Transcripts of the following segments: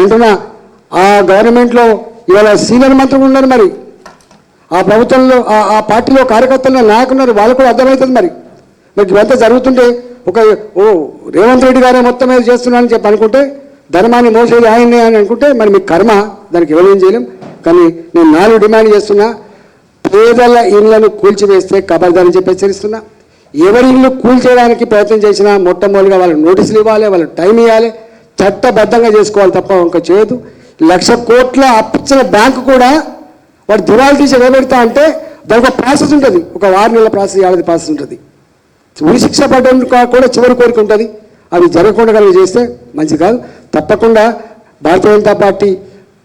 వెంటనే ఆ గవర్నమెంట్లో ఇవాళ సీనియర్ మంత్రులు ఉన్నారు మరి. ఆ ప్రభుత్వంలో ఆ- పార్టీలో కార్యకర్తలు నాయకులు ఉన్నారు కూడా అర్థమవుతుంది మరి. మరి ఇవంతా జరుగుతుంటే ఒక ఓ రేవంత్ రెడ్డి గారే మొత్తం మీద చేస్తున్నారని చెప్పి అనుకుంటే ధర్మాన్ని మోసేది ఆయన్నే అని అనుకుంటే మరి మీ కర్మ దానికి ఎవరేం చేయలేం. కానీ నేను నాలుగు డిమాండ్ చేస్తున్నా పేదల ఇళ్ళను కూల్చివేస్తే కబర్దారని చెప్పి హెచ్చరిస్తున్నా. ఎవరి ఇల్లు కూల్చేయడానికి ప్రయత్నం చేసినా మొట్టమొదటిగా వాళ్ళకి నోటీసులు ఇవ్వాలి వాళ్ళకి టైం ఇవ్వాలి. చట్టబద్ధంగా చేసుకోవాలి తప్ప ఇంకా చేయదు. లక్ష కోట్ల అప్పించిన బ్యాంకు కూడా వాడు దివాళి తీసి నిలబెడతా అంటే దానికి ఒక ప్రాసెస్ ఉంటుంది. ఒక వారం నెలల ప్రాసెస్ ఏడాది ప్రాసెస్ ఉంటుంది. ఉరి శిక్ష పడడం కూడా చివరి కోరిక ఉంటుంది. అవి జరగకుండా కనుక చేస్తే మంచిది కాదు. తప్పకుండా భారతీయ జనతా పార్టీ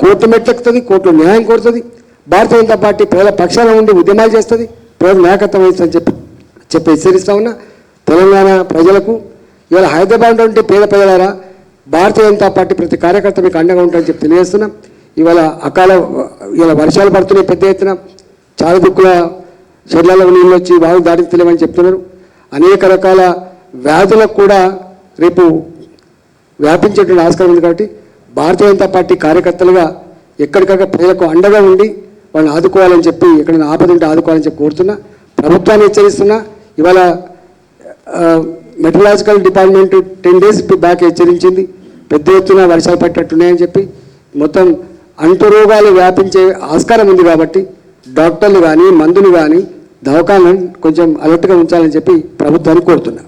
కోర్టు మెట్టెక్కుతుంది కోర్టులో న్యాయం కోరుతుంది. భారతీయ జనతా పార్టీ ప్రజల పక్షాన ఉండి ఉద్యమాలు చేస్తుంది. ప్రజలు నాయకత్వం వహిస్తుందని చెప్పి చెప్పి హెచ్చరిస్తా ఉన్నా. తెలంగాణ ప్రజలకు ఇవాళ హైదరాబాద్ ఉంటే పేద ప్రజలారా భారతీయ జనతా పార్టీ ప్రతి కార్యకర్త మీకు అండగా ఉంటుందని చెప్పి తెలియజేస్తున్నాం. ఇవాళ అకాల ఇవాళ వర్షాలు పడుతున్నాయి పెద్ద ఎత్తున. చాలా దిక్కుల చెర్లలో నీళ్ళు వచ్చి వాగు దాటికి తెలియమని చెప్తున్నారు. అనేక రకాల వ్యాధులకు కూడా రేపు వ్యాపించేటువంటి ఆస్కారం ఉంది కాబట్టి భారతీయ జనతా పార్టీ కార్యకర్తలుగా ఎక్కడికక్కడ ప్రజలకు అండగా ఉండి వాళ్ళని ఆదుకోవాలని చెప్పి ఎక్కడైనా ఆపద ఉంటే ఆదుకోవాలని చెప్పి కోరుతున్నా. ప్రభుత్వాన్ని హెచ్చరిస్తున్నా. ఇవాళ meteorological department ten days back హెచ్చరించింది. పెద్ద ఎత్తున వర్షాలు పట్టేట్టున్నాయని చెప్పి మొత్తం అంటు రోగాలు వ్యాపించే ఆస్కారం ఉంది కాబట్టి డాక్టర్లు కానీ మందులు కానీ దవాఖాలను కొంచెం అలర్ట్గా ఉంచాలని చెప్పి ప్రభుత్వాన్ని కోరుతున్నాం.